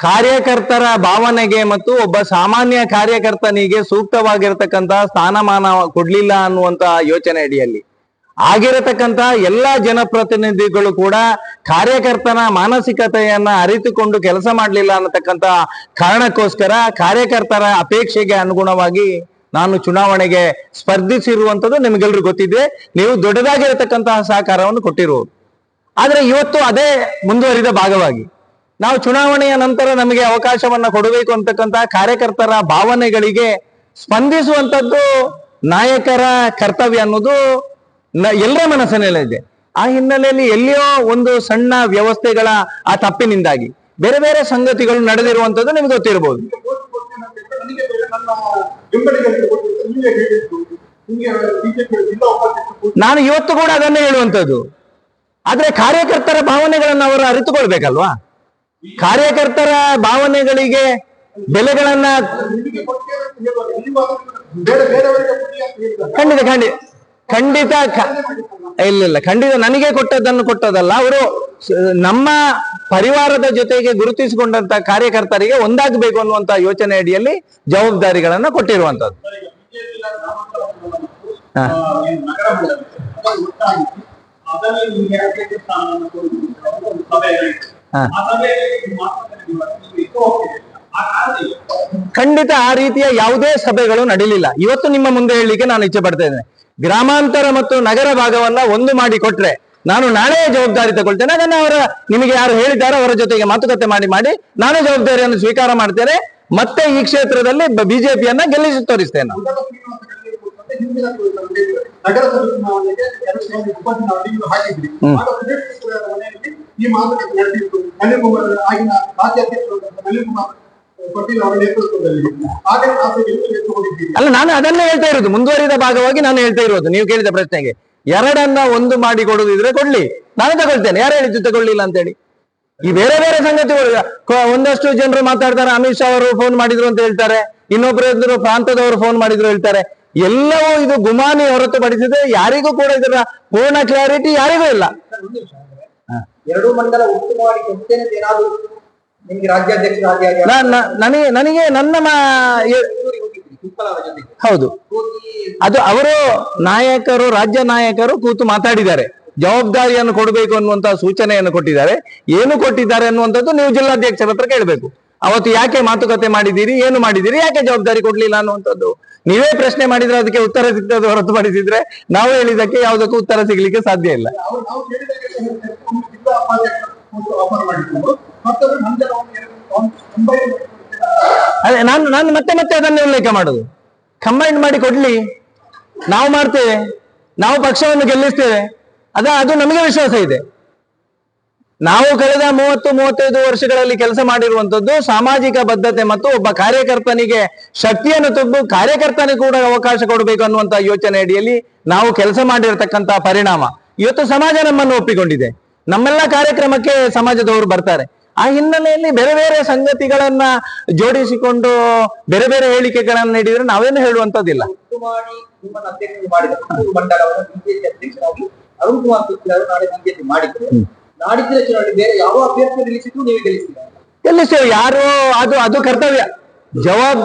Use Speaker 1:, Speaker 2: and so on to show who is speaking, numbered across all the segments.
Speaker 1: ಕಾರ್ಯಕರ್ತರ ಭಾವನೆಗೆ ಮತ್ತು ಒಬ್ಬ ಸಾಮಾನ್ಯ ಕಾರ್ಯಕರ್ತನಿಗೆ ಸೂಕ್ತವಾಗಿರತಕ್ಕಂತಹ ಸ್ಥಾನಮಾನ ಕೊಡ್ಲಿಲ್ಲ ಅನ್ನುವಂತ ಯೋಚನೆ ಅಡಿಯಲ್ಲಿ. ಆಗಿರತಕ್ಕಂತ ಎಲ್ಲಾ ಜನಪ್ರತಿನಿಧಿಗಳು ಕೂಡ ಕಾರ್ಯಕರ್ತನ ಮಾನಸಿಕತೆಯನ್ನ ಅರಿತುಕೊಂಡು ಕೆಲಸ ಮಾಡಲಿಲ್ಲ ಅನ್ನತಕ್ಕಂತ ಕಾರಣಕ್ಕೋಸ್ಕರ ಕಾರ್ಯಕರ್ತರ ಅಪೇಕ್ಷೆಗೆ ಅನುಗುಣವಾಗಿ ನಾನು ಚುನಾವಣೆಗೆ ಸ್ಪರ್ಧಿಸಿರುವಂತದ್ದು ನಿಮಗೆಲ್ರು ಗೊತ್ತಿದೆ. ನೀವು ದೊಡ್ಡದಾಗಿರತಕ್ಕಂತಹ ಸಹಕಾರವನ್ನು ಕೊಟ್ಟಿರುವುದು ಆದ್ರೆ ಇವತ್ತು ಅದೇ ಮುಂದುವರಿದ ಭಾಗವಾಗಿ. ನಾವು ಚುನಾವಣೆಯ ನಂತರ ನಮಗೆ ಅವಕಾಶವನ್ನ ಕೊಡಬೇಕು ಅಂತಕ್ಕಂತಹ ಕಾರ್ಯಕರ್ತರ ಭಾವನೆಗಳಿಗೆ ಸ್ಪಂದಿಸುವಂತದ್ದು ನಾಯಕರ ಕರ್ತವ್ಯ ಅನ್ನೋದು ಎಲ್ಲರ ಮನಸ್ಸಿನಲ್ಲಿದೆ ಆ ಹಿನ್ನೆಲೆಯಲ್ಲಿ ಎಲ್ಲಿಯೋ ಒಂದು ಸಣ್ಣ ವ್ಯವಸ್ಥೆಗಳ ಆ ತಪ್ಪಿನಿಂದಾಗಿ ಬೇರೆ ಬೇರೆ ಸಂಗತಿಗಳು ನಡೆದಿರುವಂತದ್ದು ನಿಮ್ಗೆ ಗೊತ್ತಿರಬಹುದು ನಾನು ಇವತ್ತು ಕೂಡ ಅದನ್ನೇ ಹೇಳುವಂತದ್ದು ಆದ್ರೆ ಕಾರ್ಯಕರ್ತರ ಭಾವನೆಗಳನ್ನು ಅವರು ಅರಿತುಕೊಳ್ಬೇಕಲ್ವಾ? ಕಾರ್ಯಕರ್ತರ ಭಾವನೆಗಳಿಗೆ ಬೆಲೆಗಳನ್ನ ಖಂಡಿತ ಖಂಡಿತ ಖಂಡಿತ ಇಲ್ಲ ಇಲ್ಲ, ಖಂಡಿತ ನನಗೆ ಕೊಟ್ಟದ್ದನ್ನು ಕೊಟ್ಟದಲ್ಲ ಅವರು ನಮ್ಮ ಪರಿವಾರದ ಜೊತೆಗೆ ಗುರುತಿಸಿಕೊಂಡಂತ ಕಾರ್ಯಕರ್ತರಿಗೆ ಒಂದಾಗಬೇಕು ಅನ್ನುವಂತ ಯೋಚನೆ ಅಡಿಯಲ್ಲಿ ಜವಾಬ್ದಾರಿಗಳನ್ನ ಕೊಟ್ಟಿರುವಂತದ್ದು ಹಾ. ಖಂಡಿತ ಆ ರೀತಿಯ ಯಾವುದೇ ಸಭೆಗಳು ನಡೀಲಿಲ್ಲ. ಇವತ್ತು ನಿಮ್ಮ ಮುಂದೆ ಹೇಳಲಿಕ್ಕೆ ನಾನು ಇಚ್ಛೆ ಪಡ್ತಾ ಇದ್ದೇನೆ. ಗ್ರಾಮಾಂತರ ಮತ್ತು ನಗರ ಭಾಗವನ್ನ ಒಂದು ಮಾಡಿ ಕೊಟ್ರೆ ನಾನು ನಾಳೆ ಜವಾಬ್ದಾರಿ ತಗೊಳ್ತೇನೆ. ಅದನ್ನ ಅವರ ನಿಮಗೆ ಯಾರು ಹೇಳಿದ್ದಾರೋ ಅವರ ಜೊತೆಗೆ ಮಾತುಕತೆ ಮಾಡಿ ಮಾಡಿ ನಾನೇ ಜವಾಬ್ದಾರಿಯನ್ನು ಸ್ವೀಕಾರ ಮಾಡ್ತೇನೆ. ಮತ್ತೆ ಈ ಕ್ಷೇತ್ರದಲ್ಲಿ ಬಿಜೆಪಿಯನ್ನ ಗೆಲ್ಲಿಸಿ ತೋರಿಸ್ತೇನೆ ನಾನು.
Speaker 2: ನಗರಸಭೆ ಚುನಾವಣೆಗೆ ಎರಡು ಸಾವಿರದ ಹಾಕಿದ್ರಿ ಈ ಮಾತುಕತೆ ನಡೆದಿತ್ತು ನಳಿನ್ ಕುಮಾರ್ ಆಗಿನ ರಾಜ್ಯಾಧ್ಯಕ್ಷರು ನಳಿನ್ ಕುಮಾರ್ ಕಟೀಲ್ ಅವರ ನೇತೃತ್ವದಲ್ಲಿ.
Speaker 1: ಅಲ್ಲ ನಾನು ಅದನ್ನೇ ಹೇಳ್ತಾ ಇರೋದು. ಮುಂದುವರಿದ ಭಾಗವಾಗಿ ನಾನು ಹೇಳ್ತಾ ಇರೋದು. ನೀವು ಕೇಳಿದ ಪ್ರಶ್ನೆಗೆ. ಎರಡನ್ನ ಒಂದು ಮಾಡಿ ಕೊಡುದಿದ್ರೆ ಕೊಡ್ಲಿ. ನಾನು ತಗೊಳ್ತೇನೆ. ಯಾರು ಹೇಳಿದ್ದು ತಗೊಳ್ಳಿಲ್ಲ ಅಂತೇಳಿ. ಈ ಬೇರೆ ಬೇರೆ ಸಂಗತಿಗಳು. ಒಂದಷ್ಟು ಜನರು ಮಾತಾಡ್ತಾರೆ. ಅಮಿತ್ ಶಾ ಅವರು ಫೋನ್ ಮಾಡಿದ್ರು ಅಂತ ಹೇಳ್ತಾರೆ. ಇನ್ನೊಬ್ರು ಪ್ರಾಂತದವರು ಫೋನ್ ಮಾಡಿದ್ರು ಹೇಳ್ತಾರೆ. ಎಲ್ಲವೂ ಇದು ಗುಮಾನಿ ಹೊರತುಪಡಿಸಿದ್ರೆ ಯಾರಿಗೂ ಕೂಡ ಇದರ ಪೂರ್ಣ ಕ್ಲಾರಿಟಿ ಯಾರಿಗೂ ಇಲ್ಲ.
Speaker 3: ಎರಡು ಮಂಡಲ ಉತ್ತಮವಾಗಿ ಮಾಡಿ ಕೊಡ್ತೇನೆ ಏನಾದರೂ ನಿಮ್ಗೆ ರಾಜ್ಯಾಧ್ಯಕ್ಷ
Speaker 1: ನನಗೆ ನನಗೆ ನನ್ನ ಹೌದು. ಅದು ಅವರು ನಾಯಕರು ರಾಜ್ಯ ನಾಯಕರು ಕೂತು ಮಾತಾಡಿದ್ದಾರೆ. ಜವಾಬ್ದಾರಿಯನ್ನು ಕೊಡಬೇಕು ಅನ್ನುವಂತಹ ಸೂಚನೆಯನ್ನು ಕೊಟ್ಟಿದ್ದಾರೆ. ಏನು ಕೊಟ್ಟಿದ್ದಾರೆ ಅನ್ನುವಂಥದ್ದು ನೀವು ಜಿಲ್ಲಾಧ್ಯಕ್ಷರ ಹತ್ರ ಕೇಳಬೇಕು. ಅವತ್ತು ಯಾಕೆ ಮಾತುಕತೆ ಮಾಡಿದ್ದೀರಿ ಏನು ಮಾಡಿದ್ದೀರಿ ಯಾಕೆ ಜವಾಬ್ದಾರಿ ಕೊಡ್ಲಿಲ್ಲ ಅನ್ನುವಂಥದ್ದು. ನೀವೇ ಪ್ರಶ್ನೆ ಮಾಡಿದ್ರೆ ಅದಕ್ಕೆ ಉತ್ತರ ಸಿಗ್ತದೆ ಹೊರತುಪಡಿಸಿದ್ರೆ ನಾವು ಹೇಳಿದಕ್ಕೆ ಯಾವುದಕ್ಕೂ ಉತ್ತರ ಸಿಗ್ಲಿಕ್ಕೆ ಸಾಧ್ಯ ಇಲ್ಲ. ಅದೇ, ನಾನು ನಾನು ಮತ್ತೆ ಮತ್ತೆ ಅದನ್ನೇ ಉಲ್ಲೇಖ ಮಾಡುದು. ಕಂಬೈಂಡ್ ಮಾಡಿ ಕೊಡ್ಲಿ. ನಾವು ಮಾಡ್ತೇವೆ. ನಾವು ಪಕ್ಷವನ್ನು ಗೆಲ್ಲಿಸ್ತೇವೆ. ಅದ, ಅದು ನಮಗೆ ವಿಶ್ವಾಸ ಇದೆ. ನಾವು ಕಳೆದ ಮೂವತ್ತು, ಮೂವತ್ತೈದು ವರ್ಷಗಳಲ್ಲಿ ಕೆಲಸ ಮಾಡಿರುವಂತದ್ದು ಸಾಮಾಜಿಕ ಬದ್ಧತೆ ಮತ್ತು ಒಬ್ಬ ಕಾರ್ಯಕರ್ತನಿಗೆ ಶಕ್ತಿಯನ್ನು ತುಂಬು, ಕಾರ್ಯಕರ್ತನಿಗೆ ಕೂಡ ಅವಕಾಶ ಕೊಡಬೇಕು ಅನ್ನುವಂತ ಯೋಚನೆ ಅಡಿಯಲ್ಲಿ ನಾವು ಕೆಲಸ ಮಾಡಿರತಕ್ಕಂತಹ ಪರಿಣಾಮ. ಇವತ್ತು ಸಮಾಜ ನಮ್ಮನ್ನು ಒಪ್ಪಿಕೊಂಡಿದೆ. ನಮ್ಮೆಲ್ಲ ಕಾರ್ಯಕ್ರಮಕ್ಕೆ ಸಮಾಜದವರು ಬರ್ತಾರೆ. ಆ ಹಿನ್ನೆಲೆಯಲ್ಲಿ ಬೇರೆ ಬೇರೆ ಸಂಗತಿಗಳನ್ನ ಜೋಡಿಸಿಕೊಂಡು ಬೇರೆ ಬೇರೆ ಹೇಳಿಕೆಗಳನ್ನ ನೀಡಿದ್ರೆ ನಾವೇನು ಹೇಳುವಂತದ್ದಿಲ್ಲ
Speaker 3: ಅರುಣ್ ಕುಮಾರ್ ನಾಳೆ ಬಿಜೆಪಿ ಮಾಡಿದ್ರು. ನಾಡಿದ್ದ ಚುನಾವಣೆ ಬೇರೆ ಯಾವ ಅಭ್ಯರ್ಥಿ ನಿಲ್ಲಿಸಿದ್ರು ನೀವು
Speaker 1: ಗೆಲ್ಲಿಸ್ತೇವೆ ಯಾರು ಅದು ಅದು ಕರ್ತವ್ಯ. ಜವಾಬ್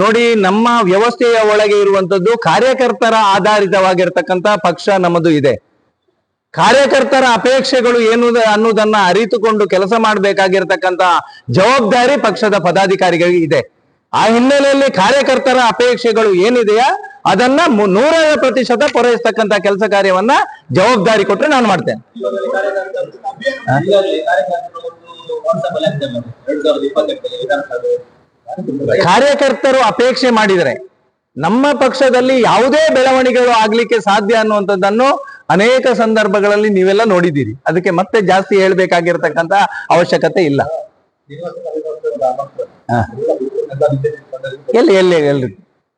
Speaker 1: ನೋಡಿ ನಮ್ಮ ವ್ಯವಸ್ಥೆಯ ಒಳಗೆ ಇರುವಂತದ್ದು ಕಾರ್ಯಕರ್ತರ ಆಧಾರಿತವಾಗಿರ್ತಕ್ಕಂತ ಪಕ್ಷ ನಮ್ಮದು ಇದೆ. ಕಾರ್ಯಕರ್ತರ ಅಪೇಕ್ಷೆಗಳು ಏನು ಅನ್ನೋದನ್ನ ಅರಿತುಕೊಂಡು ಕೆಲಸ ಮಾಡಬೇಕಾಗಿರ್ತಕ್ಕಂತ ಜವಾಬ್ದಾರಿ ಪಕ್ಷದ ಪದಾಧಿಕಾರಿಗಳಿಗೆ ಇದೆ. ಆ ಹಿನ್ನೆಲೆಯಲ್ಲಿ ಕಾರ್ಯಕರ್ತರ ಅಪೇಕ್ಷೆಗಳು ಏನಿದೆಯಾ? ಅದನ್ನ ನೂರ ಪ್ರತಿಶತ ಪೂರೈಸ್ತಕ್ಕಂತ ಕೆಲಸ ಕಾರ್ಯವನ್ನ ಜವಾಬ್ದಾರಿ ಕೊಟ್ಟರೆ ನಾನು ಮಾಡ್ತೇನೆ.
Speaker 3: ಕಾರ್ಯಕರ್ತರು
Speaker 1: ಅಪೇಕ್ಷೆ ಮಾಡಿದರೆ ನಮ್ಮ ಪಕ್ಷದಲ್ಲಿ ಯಾವುದೇ ಬೆಳವಣಿಗೆಗಳು ಆಗ್ಲಿಕ್ಕೆ ಸಾಧ್ಯ ಅನ್ನುವಂಥದ್ದನ್ನು ಅನೇಕ ಸಂದರ್ಭಗಳಲ್ಲಿ ನೀವೆಲ್ಲ ನೋಡಿದ್ದೀರಿ. ಅದಕ್ಕೆ ಮತ್ತೆ ಜಾಸ್ತಿ ಹೇಳ್ಬೇಕಾಗಿರ್ತಕ್ಕಂತ ಅವಶ್ಯಕತೆ ಇಲ್ಲ.
Speaker 3: ಎಲ್ಲ ಎಲ್ಲ
Speaker 1: ಎಲ್ರಿ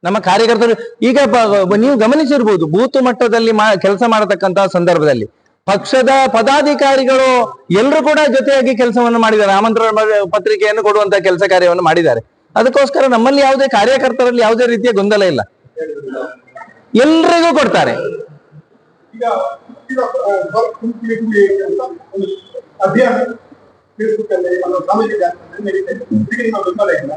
Speaker 1: ನಮ್ಮ ಕಾರ್ಯಕರ್ತರು, ಈಗ ನೀವು ಗಮನಿಸಿರ್ಬೋದು, ಬೂತ್ ಮಟ್ಟದಲ್ಲಿ ಕೆಲಸ ಮಾಡತಕ್ಕಂತ ಸಂದರ್ಭದಲ್ಲಿ. ಪಕ್ಷದ ಪದಾಧಿಕಾರಿಗಳು ಎಲ್ಲರೂ ಕೂಡ ಜೊತೆಯಾಗಿ ಕೆಲಸವನ್ನು ಮಾಡಿದ್ದಾರೆ. ಆಮಂತ್ರಣ ಪತ್ರಿಕೆಯನ್ನು ಕೊಡುವಂತ ಕೆಲಸ ಕಾರ್ಯವನ್ನು ಮಾಡಿದ್ದಾರೆ. ಅದಕ್ಕೋಸ್ಕರ ನಮ್ಮಲ್ಲಿ ಯಾವುದೇ ಕಾರ್ಯಕರ್ತರಲ್ಲಿ ಯಾವುದೇ ರೀತಿಯ ಗೊಂದಲ ಇಲ್ಲ. ಎಲ್ರಿಗೂ ಕೊಡ್ತಾರೆ.
Speaker 2: ಈಗ ಈಗ, ಆ, ವರ್ಕ್ ಕುಂತಿಗೆ ಅಂತ ಒಂದು ಅಭಿಯಾನ ಫೇಸ್ಬುಕ್ ಅಲ್ಲಿ ಒಂದು ಸಾಮಾಜಿಕ ಬೆಂಬಲ ಇಲ್ಲ.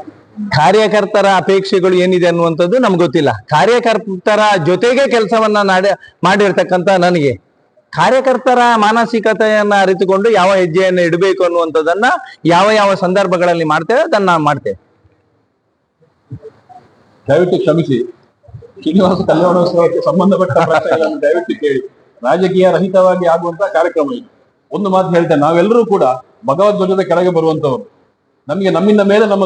Speaker 1: ಕಾರ್ಯಕರ್ತರ ಅಪೇಕ್ಷೆಗಳು ಏನಿದೆ ಅನ್ನುವಂಥದ್ದು ನಮ್ಗೆ ಗೊತ್ತಿಲ್ಲ. ಕಾರ್ಯಕರ್ತರ ಜೊತೆಗೆ ಕೆಲಸವನ್ನ ನಾಡೆ ಮಾಡಿರ್ತಕ್ಕಂಥ ನನಗೆ. ಕಾರ್ಯಕರ್ತರ ಮಾನಸಿಕತೆಯನ್ನ ಅರಿತುಕೊಂಡು ಯಾವ ಹೆಜ್ಜೆಯನ್ನು ಇಡಬೇಕು ಅನ್ನುವಂಥದ್ದನ್ನ ಯಾವ ಯಾವ ಸಂದರ್ಭಗಳಲ್ಲಿ ಮಾಡ್ತೇವೆ ಅದನ್ನ ಮಾಡ್ತೇವೆ.
Speaker 4: ದಯವಿಟ್ಟು ಕ್ಷಮಿಸಿ. ಶ್ರೀನಿವಾಸ ಕಲ್ಯಾಣೋತ್ಸವಕ್ಕೆ ಸಂಬಂಧಪಟ್ಟ ಪ್ರಶ್ನೆಗಳನ್ನು ದಯವಿಟ್ಟು ಕೇಳಿ. ರಾಜಕೀಯ ರಹಿತವಾಗಿ ಆಗುವಂತಹ ಕಾರ್ಯಕ್ರಮ ಇದು. ಒಂದು ಮಾತು ಹೇಳ್ತೇನೆ, ನಾವೆಲ್ಲರೂ ಕೂಡ ಭಗವದ್ಧ್ವಜದ ಕೆಳಗೆ ಬರುವಂತವರು. ನಮಗೆ ನಮ್ಮಿಂದ ಮೇಲೆ ನಮ್ಮ